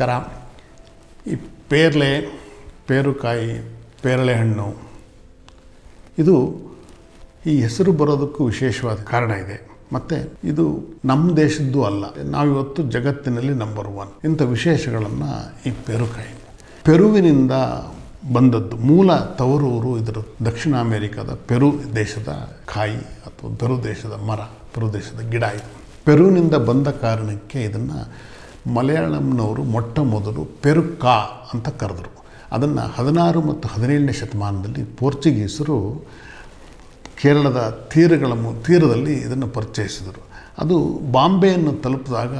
ನಮಸ್ಕಾರ. ಈ ಪೇರ್ಲೆ, ಪೇರುಕಾಯಿ ಪೇರಳೆ ಹಣ್ಣು ಇದು ಈ ಹೆಸರು ಬರೋದಕ್ಕೂ ವಿಶೇಷವಾದ ಕಾರಣ ಇದೆ. ಮತ್ತು ಇದು ನಮ್ಮ ದೇಶದ್ದು ಅಲ್ಲ. ನಾವಿವತ್ತು ಜಗತ್ತಿನಲ್ಲಿ ನಂಬರ್ ಒನ್ ಇಂಥ ವಿಶೇಷಗಳನ್ನು ಈ ಪೇರುಕಾಯಿ. ಪೆರುವಿನಿಂದ ಬಂದದ್ದು ಮೂಲ ತವರೂರು ಇದರ ದಕ್ಷಿಣ ಅಮೇರಿಕಾದ ಪೆರು ದೇಶದ ಕಾಯಿ ಅಥವಾ ಪೆರು ದೇಶದ ಮರ, ಪೆರು ದೇಶದ ಗಿಡ ಇದು. ಪೆರುವಿನಿಂದ ಬಂದ ಕಾರಣಕ್ಕೆ ಇದನ್ನು ಮಲಯಾಳಂನವರು ಮೊಟ್ಟ ಮೊದಲು ಪೆರುಕಾ ಅಂತ ಕರೆದರು. ಅದನ್ನು ಹದಿನಾರು ಮತ್ತು ಹದಿನೇಳನೇ ಶತಮಾನದಲ್ಲಿ ಪೋರ್ಚುಗೀಸರು ಕೇರಳದ ತೀರಗಳ ತೀರದಲ್ಲಿ ಇದನ್ನು ಪರಿಚಯಿಸಿದರು. ಅದು ಬಾಂಬೆಯನ್ನು ತಲುಪಿದಾಗ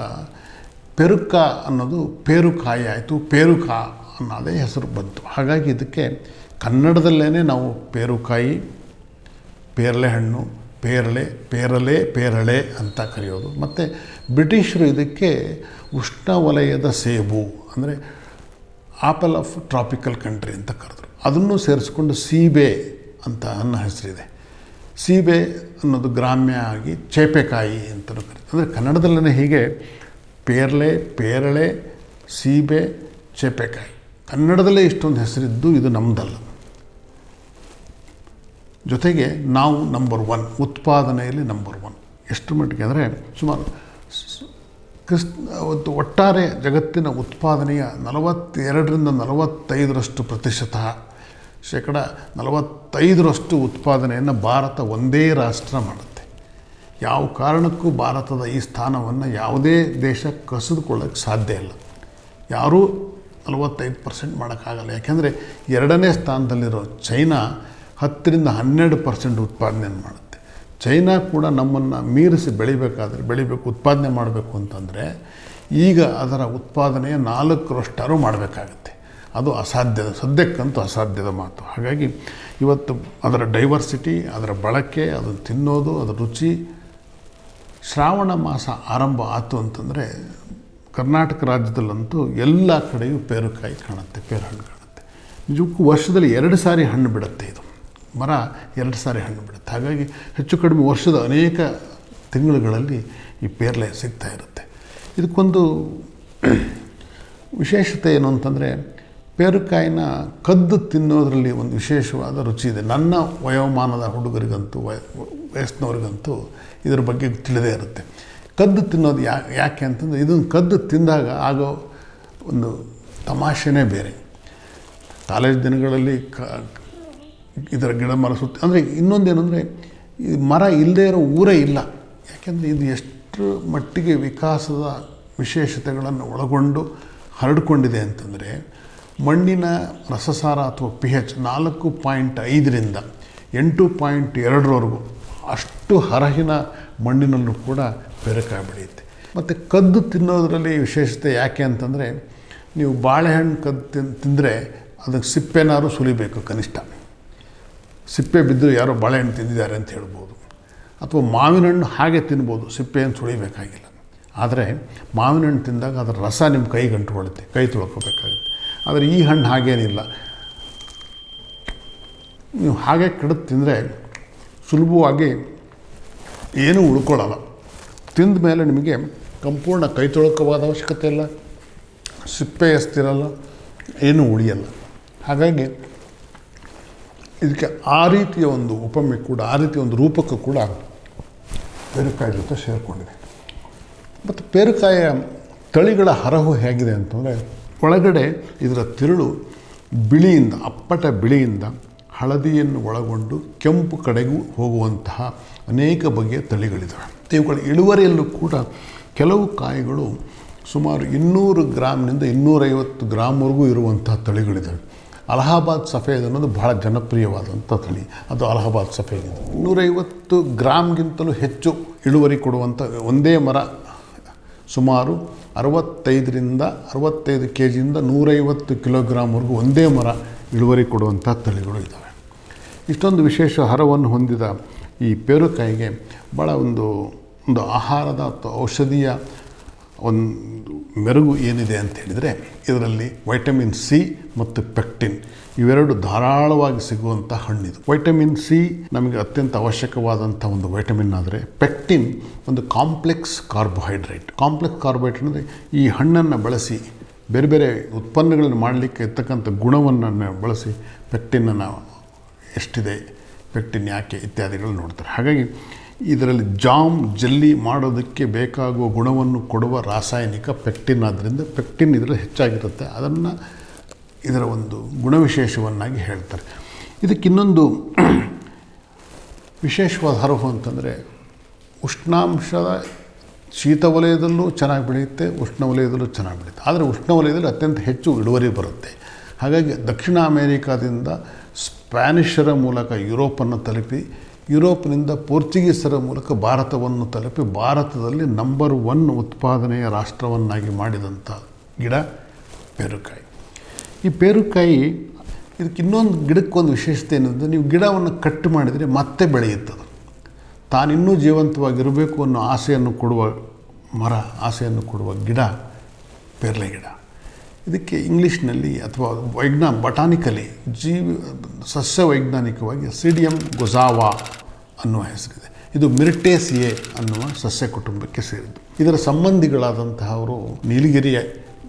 ಪೆರುಕ ಅನ್ನೋದು ಪೇರುಕಾಯಿ ಆಯಿತು, ಪೇರುಕಾ ಅನ್ನೋದೇ ಹೆಸರು ಬಂತು. ಹಾಗಾಗಿ ಇದಕ್ಕೆ ಕನ್ನಡದಲ್ಲೇ ನಾವು ಪೇರುಕಾಯಿ, ಪೇರಳೆ ಹಣ್ಣು, ಪೇರಳೆ ಪೇರಲೆ ಪೇರಳೆ ಅಂತ ಕರೆಯೋದು. ಮತ್ತು ಬ್ರಿಟಿಷರು ಇದಕ್ಕೆ ಉಷ್ಣವಲಯದ ಸೇಬು ಅಂದರೆ ಆಪಲ್ ಆಫ್ ಟ್ರಾಪಿಕಲ್ ಕಂಟ್ರಿ ಅಂತ ಕರೆದ್ರು. ಅದನ್ನು ಸೇರಿಸ್ಕೊಂಡು ಸೀಬೆ ಅಂತ ಅನ್ನೋ ಹೆಸರಿದೆ. ಸೀಬೆ ಅನ್ನೋದು ಗ್ರಾಮ್ಯ ಆಗಿ ಚೇಪೆಕಾಯಿ ಅಂತಲೂ ಕರೀತಾರೆ. ಅಂದರೆ ಕನ್ನಡದಲ್ಲೇ ಹೀಗೆ ಪೇರಳೆ ಪೇರಳೆ, ಸೀಬೆ, ಚೇಪೆಕಾಯಿ. ಕನ್ನಡದಲ್ಲೇ ಇಷ್ಟೊಂದು ಹೆಸರಿದ್ದು ಇದು ನಮ್ಮದಲ್ಲ ಜೊತೆಗೆ ನಾವು ನಂಬರ್ ಒನ್ ಉತ್ಪಾದನೆಯಲ್ಲಿ ನಂಬರ್ ಒನ್ ಎಷ್ಟು ಮಟ್ಟಿಗೆ ಅಂದರೆ ಸುಮಾರು ಕ್ರಿಸ್ ಒಂದು ಒಟ್ಟಾರೆ ಜಗತ್ತಿನ ಉತ್ಪಾದನೆಯ ನಲವತ್ತೆರಡರಿಂದ ನಲವತ್ತೈದರಷ್ಟು ಪ್ರತಿಶತ, ಶೇಕಡ ನಲವತ್ತೈದರಷ್ಟು ಉತ್ಪಾದನೆಯನ್ನು ಭಾರತ ಒಂದೇ ರಾಷ್ಟ್ರ ಮಾಡುತ್ತೆ. ಯಾವ ಕಾರಣಕ್ಕೂ ಭಾರತದ ಈ ಸ್ಥಾನವನ್ನು ಯಾವುದೇ ದೇಶ ಕಸಿದುಕೊಳ್ಳೋಕ್ಕೆ ಸಾಧ್ಯ ಇಲ್ಲ. ಯಾರೂ ನಲವತ್ತೈದು ಪರ್ಸೆಂಟ್ ಮಾಡೋಕ್ಕಾಗಲ್ಲ. ಯಾಕೆಂದರೆ ಎರಡನೇ ಸ್ಥಾನದಲ್ಲಿರೋ ಚೈನಾ ಹತ್ತರಿಂದ ಹನ್ನೆರಡು ಪರ್ಸೆಂಟ್ ಉತ್ಪಾದನೆಯನ್ನು ಮಾಡುತ್ತೆ. ಚೈನಾ ಕೂಡ ನಮ್ಮನ್ನು ಮೀರಿಸಿ ಬೆಳಿಬೇಕಾದ್ರೆ, ಬೆಳಿಬೇಕು, ಉತ್ಪಾದನೆ ಮಾಡಬೇಕು ಅಂತಂದರೆ ಈಗ ಅದರ ಉತ್ಪಾದನೆಯ ನಾಲ್ಕರಷ್ಟಾರು ಮಾಡಬೇಕಾಗತ್ತೆ. ಅದು ಅಸಾಧ್ಯದ, ಸದ್ಯಕ್ಕಂತೂ ಅಸಾಧ್ಯದ ಮಾತು. ಹಾಗಾಗಿ ಇವತ್ತು ಅದರ ಡೈವರ್ಸಿಟಿ, ಅದರ ಬಳಕೆ, ಅದನ್ನು ತಿನ್ನೋದು, ಅದರ ರುಚಿ, ಶ್ರಾವಣ ಮಾಸ ಆರಂಭ ಆಯಿತು ಅಂತಂದರೆ ಕರ್ನಾಟಕ ರಾಜ್ಯದಲ್ಲಂತೂ ಎಲ್ಲ ಕಡೆಯೂ ಪೇರುಕಾಯಿ ಕಾಣುತ್ತೆ, ಪೇರು ಹಣ್ಣು ಕಾಣುತ್ತೆ. ನಿಜಕ್ಕೂ ವರ್ಷದಲ್ಲಿ ಎರಡು ಸಾರಿ ಹಣ್ಣು ಬಿಡುತ್ತೆ ಇದು. ಮರ ಎರಡು ಸಾರಿ ಹಣ್ಣು ಬಿಡುತ್ತೆ. ಹಾಗಾಗಿ ಹೆಚ್ಚು ಕಡಿಮೆ ವರ್ಷದ ಅನೇಕ ತಿಂಗಳುಗಳಲ್ಲಿ ಈ ಪೇರ್ಲೆ ಸಿಗ್ತಾ ಇರುತ್ತೆ. ಇದಕ್ಕೊಂದು ವಿಶೇಷತೆ ಏನು ಅಂತಂದರೆ ಪೇರುಕಾಯಿನ ಕದ್ದು ತಿನ್ನೋದರಲ್ಲಿ ಒಂದು ವಿಶೇಷವಾದ ರುಚಿ ಇದೆ. ನನ್ನ ವಯೋಮಾನದ ಹುಡುಗರಿಗಂತೂ, ವಯ, ವಯಸ್ಸಿನವ್ರಿಗಂತೂ ಇದ್ರ ಬಗ್ಗೆ ತಿಳಿದೇ ಇರುತ್ತೆ. ಕದ್ದು ತಿನ್ನೋದು ಯಾ, ಯಾಕೆ ಅಂತಂದರೆ ಇದನ್ನು ಕದ್ದು ತಿಂದಾಗ ಆಗೋ ಒಂದು ತಮಾಷೆನೇ ಬೇರೆ. ಕಾಲೇಜ್ ದಿನಗಳಲ್ಲಿ ಕ ಇದರ ಗಿಡ ಮರ ಸುತ್ತ ಅಂದರೆ ಇನ್ನೊಂದೇನೆಂದರೆ, ಈ ಮರ ಇಲ್ಲದೇ ಇರೋ ಊರೇ ಇಲ್ಲ. ಯಾಕೆಂದರೆ ಇದು ಎಷ್ಟು ಮಟ್ಟಿಗೆ ವಿಕಾಸದ ವಿಶೇಷತೆಗಳನ್ನು ಒಳಗೊಂಡು ಹರಡಿಕೊಂಡಿದೆ ಅಂತಂದರೆ, ಮಣ್ಣಿನ ರಸಸಾರ ಅಥವಾ ಪಿ ಹೆಚ್ ನಾಲ್ಕು ಪಾಯಿಂಟ್ ಐದರಿಂದ ಎಂಟು ಪಾಯಿಂಟ್ ಎರಡರವರೆಗೂ ಅಷ್ಟು ಹರಹಿನ ಮಣ್ಣಿನಲ್ಲೂ ಕೂಡ ಬೆರಕಾಗಿ ಬೆಳೆಯುತ್ತೆ ಮತ್ತು ಕದ್ದು ತಿನ್ನೋದರಲ್ಲಿ ವಿಶೇಷತೆ ಯಾಕೆ ಅಂತಂದರೆ, ನೀವು ಬಾಳೆಹಣ್ಣು ಕದ್ದು ತಿನ್ ತಿಂದರೆ ಅದಕ್ಕೆ ಸಿಪ್ಪೆನಾರು ಸುಲಿಬೇಕು ಕನಿಷ್ಠ. ಸಿಪ್ಪೆ ಬಿದ್ದು ಯಾರೋ ಬಾಳೆಹಣ್ಣು ತಿಂದಿದ್ದಾರೆ ಅಂತ ಹೇಳ್ಬೋದು. ಅಥವಾ ಮಾವಿನ ಹಣ್ಣು ಹಾಗೆ ತಿನ್ಬೋದು, ಸಿಪ್ಪೆಯನ್ನು ಸುಳಿಬೇಕಾಗಿಲ್ಲ. ಆದರೆ ಮಾವಿನ ಹಣ್ಣು ತಿಂದಾಗ ಅದರ ರಸ ನಿಮ್ಮ ಕೈಗೆ ಗಂಟುಕೊಳ್ಳುತ್ತೆ ಕೈ ತೊಳ್ಕೊಬೇಕಾಗುತ್ತೆ. ಆದರೆ ಈ ಹಣ್ಣು ಹಾಗೇನಿಲ್ಲ. ನೀವು ಹಾಗೆ ಕಡಿದು ತಿಂದರೆ ಸುಲಭವಾಗಿ ಏನೂ ಉಳ್ಕೊಳ್ಳಲ್ಲ. ತಿಂದ ಮೇಲೆ ನಿಮಗೆ ಸಂಪೂರ್ಣ ಕೈ ತೊಳಕವಾದ ಅವಶ್ಯಕತೆ ಇಲ್ಲ ಸಿಪ್ಪೆ ಎಸ್ತಿರಲ್ಲ ಏನೂ ಉಳಿಯಲ್ಲ. ಹಾಗಾಗಿ ಇದಕ್ಕೆ ಆ ರೀತಿಯ ಒಂದು ಉಪಮೆ ಕೂಡ, ಆ ರೀತಿಯ ಒಂದು ರೂಪಕ್ಕೂ ಕೂಡ ಪೇರುಕಾಯಿ ಜೊತೆ ಸೇರಿಕೊಂಡಿದೆ ಮತ್ತು ಪೇರುಕಾಯಿಯ ತಳಿಗಳ ಹರಹು ಹೇಗಿದೆ ಅಂತಂದರೆ, ಒಳಗಡೆ ಇದರ ತಿರುಳು ಬಿಳಿಯಿಂದ, ಅಪ್ಪಟ ಬಿಳಿಯಿಂದ ಹಳದಿಯನ್ನು ಒಳಗೊಂಡು ಕೆಂಪು ಕಡೆಗೂ ಹೋಗುವಂತಹ ಅನೇಕ ಬಗೆಯ ತಳಿಗಳಿದ್ದಾವೆ ಇವುಗಳ ಇಳುವರಿಯಲ್ಲೂ ಕೂಡ ಕೆಲವು ಕಾಯಿಗಳು ಸುಮಾರು ಇನ್ನೂರು ಗ್ರಾಮ್ನಿಂದ ಇನ್ನೂರೈವತ್ತು ಗ್ರಾಮ್ವರೆಗೂ ಇರುವಂತಹ ತಳಿಗಳಿದ್ದಾವೆ ಅಲಹಾಬಾದ್ ಸಫೇದ್ ಅನ್ನೋದು ಬಹಳ ಜನಪ್ರಿಯವಾದಂಥ ತಳಿ ಅದು ಅಲಹಾಬಾದ್ ಸಫೇದ್ ಇದು ನೂರೈವತ್ತು ಗ್ರಾಮ್ಗಿಂತಲೂ ಹೆಚ್ಚು ಇಳುವರಿ ಕೊಡುವಂಥ ಒಂದೇ ಮರ ಸುಮಾರು ಅರವತ್ತೈದರಿಂದ ಅರವತ್ತೈದು ಕೆ ಜಿಯಿಂದ ನೂರೈವತ್ತು ಕಿಲೋಗ್ರಾಮ್ವರೆಗೂ ಒಂದೇ ಮರ ಇಳುವರಿ ಕೊಡುವಂಥ ತಳಿಗಳು ಇದ್ದಾವೆ. ಇಷ್ಟೊಂದು ವಿಶೇಷ ಹರವನ್ನು ಹೊಂದಿದ ಈ ಪೇರುಕಾಯಿಗೆ ಭಾಳ ಒಂದು ಒಂದು ಆಹಾರದ ಅಥವಾ ಔಷಧೀಯ ಒಂದು ಮೆರುಗು ಏನಿದೆ ಅಂತ ಹೇಳಿದರೆ, ಇದರಲ್ಲಿ ವೈಟಮಿನ್ ಸಿ ಮತ್ತು ಪೆಕ್ಟಿನ್ ಇವೆರಡು ಧಾರಾಳವಾಗಿ ಸಿಗುವಂಥ ಹಣ್ಣಿದು. ವೈಟಮಿನ್ ಸಿ ನಮಗೆ ಅತ್ಯಂತ ಅವಶ್ಯಕವಾದಂಥ ಒಂದು ವೈಟಮಿನ್ ಆದರೆ ಪೆಕ್ಟಿನ್ ಒಂದು ಕಾಂಪ್ಲೆಕ್ಸ್ ಕಾರ್ಬೋಹೈಡ್ರೇಟ್ ಕಾಂಪ್ಲೆಕ್ಸ್ ಕಾರ್ಬೋಹೈಡ್ರೇಟ್ ಅಂದರೆ ಈ ಹಣ್ಣನ್ನು ಬಳಸಿ ಬೇರೆ ಬೇರೆ ಉತ್ಪನ್ನಗಳನ್ನು ಮಾಡಲಿಕ್ಕೆ ಇರ್ತಕ್ಕಂಥ ಗುಣವನ್ನು ಬಳಸಿ ಪೆಕ್ಟಿನನ್ನು ಎಷ್ಟಿದೆ ಪೆಕ್ಟಿನ್ ಯಾಕೆ ಇತ್ಯಾದಿಗಳು ನೋಡ್ತಾರೆ. ಹಾಗಾಗಿ ಇದರಲ್ಲಿ ಜಾಮ್ ಜಲ್ಲಿ ಮಾಡೋದಕ್ಕೆ ಬೇಕಾಗುವ ಗುಣವನ್ನು ಕೊಡುವ ರಾಸಾಯನಿಕ ಪೆಕ್ಟಿನ್. ಆದ್ದರಿಂದ ಪೆಕ್ಟಿನ್ ಇದರಲ್ಲಿ ಹೆಚ್ಚಾಗಿರುತ್ತೆ. ಅದನ್ನು ಇದರ ಒಂದು ಗುಣವಿಶೇಷವನ್ನಾಗಿ ಹೇಳ್ತಾರೆ. ಇದಕ್ಕೆ ಇನ್ನೊಂದು ವಿಶೇಷವಾದ ಹರಹು ಅಂತಂದರೆ ಉಷ್ಣಾಂಶದ ಶೀತ ವಲಯದಲ್ಲೂ ಚೆನ್ನಾಗಿ ಬೆಳೆಯುತ್ತೆ, ಉಷ್ಣ ವಲಯದಲ್ಲೂ ಚೆನ್ನಾಗಿ ಬೆಳೆಯುತ್ತೆ. ಆದರೆ ಉಷ್ಣ ವಲಯದಲ್ಲಿ ಅತ್ಯಂತ ಹೆಚ್ಚು ಇಳುವರಿ ಬರುತ್ತೆ. ಹಾಗಾಗಿ ದಕ್ಷಿಣ ಅಮೇರಿಕಾದಿಂದ ಸ್ಪ್ಯಾನಿಷರ ಮೂಲಕ ಯುರೋಪನ್ನು ತಲುಪಿ ಯುರೋಪ್ನಿಂದ ಪೋರ್ಚುಗೀಸರ ಮೂಲಕ ಭಾರತವನ್ನು ತಲುಪಿ ಭಾರತದಲ್ಲಿ ನಂಬರ್ ಒನ್ ಉತ್ಪಾದನೆಯ ರಾಷ್ಟ್ರವನ್ನಾಗಿ ಮಾಡಿದಂಥ ಗಿಡ ಪೇರುಕಾಯಿ. ಈ ಪೇರುಕಾಯಿ ಇದಕ್ಕೆ ಇನ್ನೊಂದು ಗಿಡಕ್ಕೊಂದು ವಿಶೇಷತೆ ಏನಂದರೆ ನೀವು ಗಿಡವನ್ನು ಕಟ್ ಮಾಡಿದರೆ ಮತ್ತೆ ಬೆಳೆಯುತ್ತದೆ. ತಾನಿನ್ನೂ ಜೀವಂತವಾಗಿರಬೇಕು ಅನ್ನೋ ಆಸೆಯನ್ನು ಕೊಡುವ ಮರ, ಆಸೆಯನ್ನು ಕೊಡುವ ಗಿಡ, ಪೇರ್ಲೆ ಗಿಡ. ಇದಕ್ಕೆ ಇಂಗ್ಲೀಷ್ನಲ್ಲಿ ಅಥವಾ ವೈಜ್ಞಾ, ಬಟಾನಿಕಲಿ ಜೀವಿ, ಸಸ್ಯ ವೈಜ್ಞಾನಿಕವಾಗಿ ಸಿಡಿಯಂ ಗೊಜಾವಾ ಅನ್ನುವ ಹೆಸರಿದೆ. ಇದು ಮಿರ್ಟೇಸಿಯೆ ಅನ್ನುವ ಸಸ್ಯ ಕುಟುಂಬಕ್ಕೆ ಸೇರಿದ್ದು. ಇದರ ಸಂಬಂಧಿಗಳಾದಂತಹವರು ನೀಲಗಿರಿಯ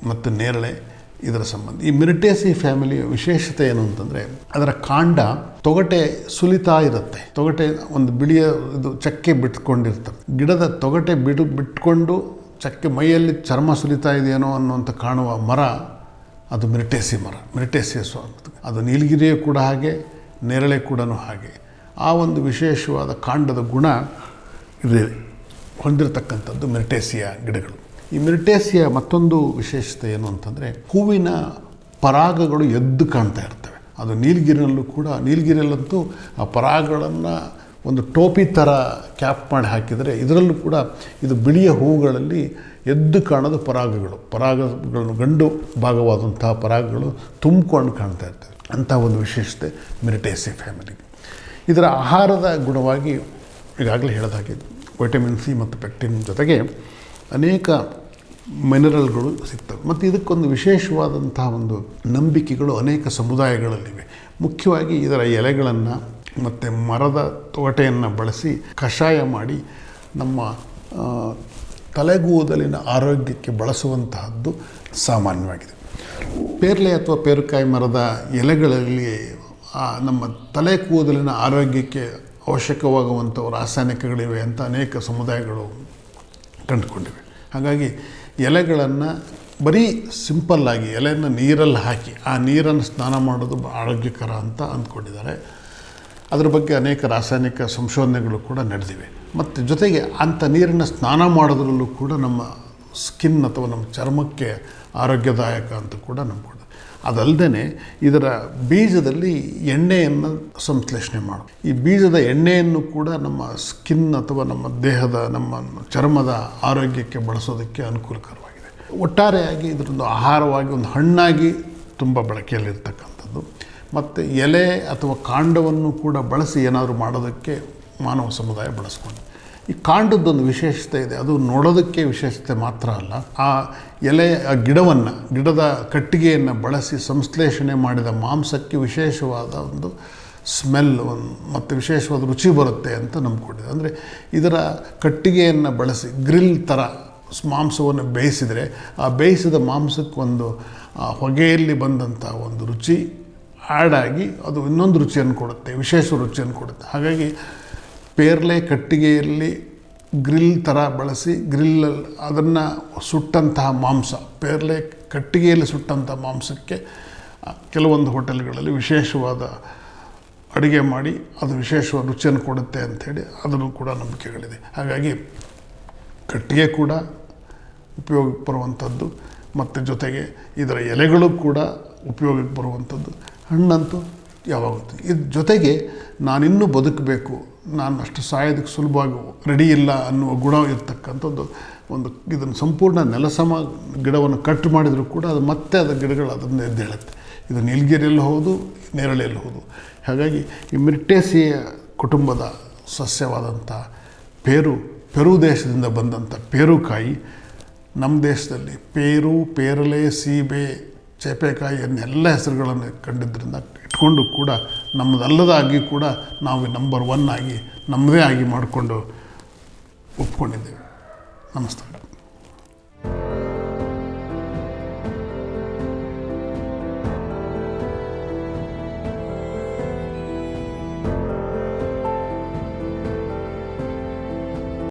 ಮತ್ತು ನೇರಳೆ ಇದರ ಸಂಬಂಧ. ಈ ಮಿರಿಟೇಸಿ ಫ್ಯಾಮಿಲಿಯ ವಿಶೇಷತೆ ಏನು ಅಂತಂದರೆ, ಅದರ ಕಾಂಡ ತೊಗಟೆ ಸುಲಿತಾ ಇರುತ್ತೆ. ತೊಗಟೆ ಒಂದು ಬಿಳಿಯ ಇದು ಚಕ್ಕೆ ಬಿಟ್ಕೊಂಡಿರ್ತವೆ ಗಿಡದ ತೊಗಟೆ ಬಿಡು, ಬಿಟ್ಕೊಂಡು ಚಕ್ಕೆ ಮೈಯಲ್ಲಿ ಚರ್ಮ ಸುಲಿತಾ ಇದೆಯೇನೋ ಅನ್ನುವಂಥ ಕಾಣುವ ಮರ, ಅದು ಮಿರಿಟೇಸಿ ಮರ ಮಿರ್ಟೇಸಿಯ ಸ್ವಾಮಿ ಅದು ನೀಲಗಿರಿಯೇ ಕೂಡ ಹಾಗೆ, ನೇರಳೆ ಕೂಡ ಹಾಗೆ. ಆ ಒಂದು ವಿಶೇಷವಾದ ಕಾಂಡದ ಗುಣ ಇದೆ ಹೊಂದಿರತಕ್ಕಂಥದ್ದು ಮಿರಿಟೇಸಿಯ ಗಿಡಗಳು. ಈ ಮಿರಿಟೇಸಿಯ ಮತ್ತೊಂದು ವಿಶೇಷತೆ ಏನು ಅಂತಂದರೆ, ಹೂವಿನ ಪರಾಗಗಳು ಎದ್ದು ಕಾಣ್ತಾ ಇರ್ತವೆ. ಅದು ನೀಲಗಿರಿನಲ್ಲೂ ಕೂಡ, ನೀಲಗಿರಿಯಲ್ಲಂತೂ ಆ ಪರಾಗಗಳನ್ನು ಒಂದು ಟೋಪಿ ಥರ ಕ್ಯಾಪ್ ಮಾಡಿ ಹಾಕಿದರೆ ಇದರಲ್ಲೂ ಕೂಡ ಇದು ಬಿಳಿಯ ಹೂಗಳಲ್ಲಿ ಎದ್ದು ಕಾಣೋದು ಪರಾಗಗಳು. ಪರಾಗಗಳನ್ನು ಗಂಡು ಭಾಗವಾದಂತಹ ಪರಾಗಗಳು ತುಂಬಿಕೊಂಡು ಕಾಣ್ತಾ ಇರ್ತವೆ. ಅಂಥ ಒಂದು ವಿಶೇಷತೆ ಮಿರಿಟೇಸಿ ಫ್ಯಾಮಿಲಿಗೆ ಇದರ ಆಹಾರದ ಗುಣವಾಗಿ ಈಗಾಗಲೇ ಹೇಳಿದಾಗೆ ವಿಟಮಿನ್ ಸಿ ಮತ್ತು ಪೆಕ್ಟಿನ್ ಜೊತೆಗೆ ಅನೇಕ ಮಿನರಲ್ಗಳು ಸಿಗ್ತವೆ. ಮತ್ತು ಇದಕ್ಕೊಂದು ವಿಶೇಷವಾದಂತಹ ಒಂದು ನಂಬಿಕೆಗಳು ಅನೇಕ ಸಮುದಾಯಗಳಲ್ಲಿವೆ. ಮುಖ್ಯವಾಗಿ ಇದರ ಎಲೆಗಳನ್ನು ಮತ್ತು ಮರದ ತೋಟೆಯನ್ನು ಬಳಸಿ ಕಷಾಯ ಮಾಡಿ ನಮ್ಮ ತಲೆಗೂದಲಿನ ಆರೋಗ್ಯಕ್ಕೆ ಬಳಸುವಂತಹದ್ದು ಸಾಮಾನ್ಯವಾಗಿದೆ. ಪೇರ್ಲೆ ಅಥವಾ ಪೇರುಕಾಯಿ ಮರದ ಎಲೆಗಳಲ್ಲಿ ನಮ್ಮ ತಲೆ ಕೂದಲಿನ ಆರೋಗ್ಯಕ್ಕೆ ಅವಶ್ಯಕವಾಗುವಂಥ ರಾಸಾಯನಿಕಗಳಿವೆ ಅಂತ ಅನೇಕ ಸಮುದಾಯಗಳು ಕಂಡುಕೊಂಡಿವೆ. ಹಾಗಾಗಿ ಎಲೆಗಳನ್ನು ಬರೀ ಸಿಂಪಲ್ಲಾಗಿ ಎಲೆಯನ್ನು ನೀರಲ್ಲಿ ಹಾಕಿ, ಆ ನೀರನ್ನು ಸ್ನಾನ ಮಾಡೋದು ಆರೋಗ್ಯಕರ ಅಂತ ಅಂದ್ಕೊಂಡಿದ್ದಾರೆ. ಅದ್ರ ಬಗ್ಗೆ ಅನೇಕ ರಾಸಾಯನಿಕ ಸಂಶೋಧನೆಗಳು ಕೂಡ ನಡೆದಿವೆ. ಮತ್ತು ಜೊತೆಗೆ ಅಂಥ ನೀರನ್ನು ಸ್ನಾನ ಮಾಡೋದ್ರಲ್ಲೂ ಕೂಡ ನಮ್ಮ ಸ್ಕಿನ್ ಅಥವಾ ನಮ್ಮ ಚರ್ಮಕ್ಕೆ ಆರೋಗ್ಯದಾಯಕ ಅಂತ ಕೂಡ ನಂಬೋದು. ಅದಲ್ಲದೆ ಇದರ ಬೀಜದಲ್ಲಿ ಎಣ್ಣೆಯನ್ನು ಸಂಶ್ಲೇಷಣೆ ಮಾಡು ಈ ಬೀಜದ ಎಣ್ಣೆಯನ್ನು ಕೂಡ ನಮ್ಮ ಸ್ಕಿನ್ ಅಥವಾ ನಮ್ಮ ದೇಹದ, ನಮ್ಮ ಚರ್ಮದ ಆರೋಗ್ಯಕ್ಕೆ ಬಳಸೋದಕ್ಕೆ ಅನುಕೂಲಕರವಾಗಿದೆ. ಒಟ್ಟಾರೆಯಾಗಿ ಇದರೊಂದು ಆಹಾರವಾಗಿ ಒಂದು ಹಣ್ಣಾಗಿ ತುಂಬ ಬಳಕೆಯಲ್ಲಿರ್ತಕ್ಕಂಥದ್ದು. ಮತ್ತು ಎಲೆ ಅಥವಾ ಕಾಂಡವನ್ನು ಕೂಡ ಬಳಸಿ ಏನಾದರೂ ಮಾಡೋದಕ್ಕೆ ಮಾನವ ಸಮುದಾಯ ಬಳಸ್ಕೊಂಡು. ಈ ಕಾಂಡದ್ದೊಂದು ವಿಶೇಷತೆ ಇದೆ. ಅದು ನೋಡೋದಕ್ಕೆ ವಿಶೇಷತೆ ಮಾತ್ರ ಅಲ್ಲ. ಆ ಎಲೆ, ಆ ಗಿಡವನ್ನು, ಗಿಡದ ಕಟ್ಟಿಗೆಯನ್ನು ಬಳಸಿ ಸಂಶ್ಲೇಷಣೆ ಮಾಡಿದ ಮಾಂಸಕ್ಕೆ ವಿಶೇಷವಾದ ಒಂದು ಸ್ಮೆಲ್, ಒಂದು ಮತ್ತು ವಿಶೇಷವಾದ ರುಚಿ ಬರುತ್ತೆ ಅಂತ ನಂಬ್ಕೊಂಡಿದೆ ಅಂದರೆ ಇದರ ಕಟ್ಟಿಗೆಯನ್ನು ಬಳಸಿ ಗ್ರಿಲ್ ಥರ ಮಾಂಸವನ್ನು ಬೇಯಿಸಿದರೆ ಆ ಬೇಯಿಸಿದ ಮಾಂಸಕ್ಕೊಂದು ಹೊಗೆಯಲ್ಲಿ ಬಂದಂಥ ಒಂದು ರುಚಿ ಆ್ಯಡ್ ಅದು ಇನ್ನೊಂದು ರುಚಿಯನ್ನು ಕೊಡುತ್ತೆ, ವಿಶೇಷ ರುಚಿಯನ್ನು ಕೊಡುತ್ತೆ. ಹಾಗಾಗಿ ಪೇರ್ಲೆ ಕಟ್ಟಿಗೆಯಲ್ಲಿ ಗ್ರಿಲ್ ಥರ ಬಳಸಿ ಗ್ರಿಲ್ಲಲ್ಲಿ ಅದನ್ನು ಸುಟ್ಟಂತಹ ಮಾಂಸ, ಪೇರ್ಲೆ ಕಟ್ಟಿಗೆಯಲ್ಲಿ ಸುಟ್ಟಂಥ ಮಾಂಸಕ್ಕೆ ಕೆಲವೊಂದು ಹೋಟೆಲ್ಗಳಲ್ಲಿ ವಿಶೇಷವಾದ ಅಡುಗೆ ಮಾಡಿ ಅದು ವಿಶೇಷವಾದ ರುಚಿಯನ್ನು ಕೊಡುತ್ತೆ ಅಂಥೇಳಿ ಅದನ್ನು ಕೂಡ ನಂಬಿಕೆಗಳಿದೆ. ಹಾಗಾಗಿ ಕಟ್ಟಿಗೆ ಕೂಡ ಉಪಯೋಗಕ್ಕೆ ಬರುವಂಥದ್ದು ಮತ್ತು ಜೊತೆಗೆ ಇದರ ಎಲೆಗಳು ಕೂಡ ಉಪಯೋಗಕ್ಕೆ ಬರುವಂಥದ್ದು ಹಣ್ಣಂತೂ ಯಾವಾಗುತ್ತೆ. ಇದ್ರ ಜೊತೆಗೆ ನಾನಿನ್ನೂ ಬದುಕಬೇಕು. ನಾನು ಅಷ್ಟು ಸಾಯೋದಕ್ಕೆ ಸುಲಭವಾಗಿ ರೆಡಿ ಇಲ್ಲ ಅನ್ನುವ ಗುಣ ಇರತಕ್ಕಂಥದ್ದು ಒಂದು ಇದನ್ನು ಸಂಪೂರ್ಣ ನೆಲಸಮ ಗಿಡವನ್ನು ಕಟ್ ಮಾಡಿದರೂ ಕೂಡ ಅದು ಮತ್ತೆ ಅದರ ಗಿಡಗಳು ಅದನ್ನು ಎದ್ದೇಳುತ್ತೆ. ಇದು ನೀಲಗಿರಿಯಲ್ಲಿ ಹೌದು, ನೇರಳೆಯಲ್ಲಿ ಹೌದು. ಹಾಗಾಗಿ ಈ ಮಿರ್ಟೇಸಿಯ ಕುಟುಂಬದ ಸಸ್ಯವಾದಂಥ ಪೇರು, ಪೆರು ದೇಶದಿಂದ ಬಂದಂಥ ಪೇರುಕಾಯಿ ನಮ್ಮ ದೇಶದಲ್ಲಿ ಪೇರು, ಪೇರಲೆ, ಸೀಬೆ ಚೇಪೆಕಾಯಿ ಅನ್ನೆಲ್ಲ ಹೆಸರುಗಳನ್ನು ಕಂಡಿದ್ದರಿಂದ ಇಟ್ಕೊಂಡು ಕೂಡ ನಮ್ಮದಲ್ಲದಾಗಿ ಕೂಡ ನಾವು ನಂಬರ್ ಒನ್ ಆಗಿ, ನಮ್ಮದೇ ಆಗಿ ಮಾಡಿಕೊಂಡು ಒಪ್ಕೊಂಡಿದ್ದೇವೆ. ನಮಸ್ಕಾರ